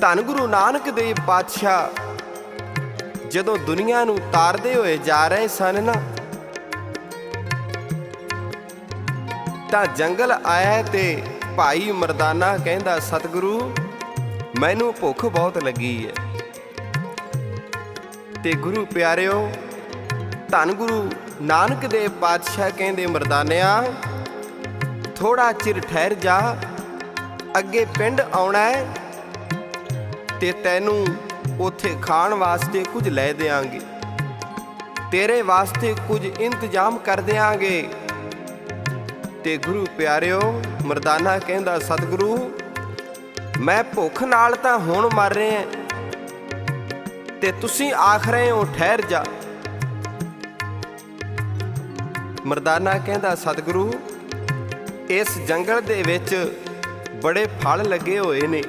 ਧੰਨ ਗੁਰੂ ਨਾਨਕ ਦੇਵ ਪਾਤਸ਼ਾਹ। ਜਦੋਂ ਦੁਨੀਆ ਨੂੰ ਤਾਰਦੇ ਹੋਏ ਜਾ ਰਹੇ ਸਨ ਨਾ, ਤਾਂ ਜੰਗਲ ਆਇਆ ਤੇ ਭਾਈ ਮਰਦਾਨਾ ਕਹਿੰਦਾ, ਸਤਿਗੁਰੂ, ਮੈਨੂੰ ਭੁੱਖ ਬਹੁਤ ਲੱਗੀ ਹੈ ਤੇ ਗੁਰੂ ਪਿਆਰਿਓ, ਧੰਨ ਗੁਰੂ ਨਾਨਕ ਦੇਵ ਪਾਤਸ਼ਾਹ ਕਹਿੰਦੇ ਮਰਦਾਨਿਆ ਥੋੜਾ ਚਿਰ ਠਹਿਰ ਜਾ, ਅੱਗੇ ਪਿੰਡ ਆਉਣਾ ਹੈ ਤੇ ਤੈਨੂੰ ਉੱਥੇ ਖਾਣ ਵਾਸਤੇ ਕੁਝ ਲੈ ਦੇਾਂਗੇ ਤੇਰੇ ਵਾਸਤੇ ਕੁਝ ਇੰਤਜ਼ਾਮ ਕਰ ਦੇਾਂਗੇ ਤੇ ਗੁਰੂ ਪਿਆਰਿਓ, ਮਰਦਾਨਾ ਕਹਿੰਦਾ, ਸਤਿਗੁਰੂ, ਮੈਂ ਭੁੱਖ ਨਾਲ ਤਾਂ ਹੁਣ ਮਰ ਰਿਹਾ ਤੇ ਤੁਸੀਂ ਆਖ ਰਹੇ ਹੋ, ਠਹਿਰ ਜਾ। ਮਰਦਾਨਾ ਕਹਿੰਦਾ, ਸਤਿਗੁਰੂ, ਇਸ ਜੰਗਲ ਦੇ ਵਿੱਚ ਬੜੇ ਫਲ ਲੱਗੇ ਹੋਏ ਨੇ।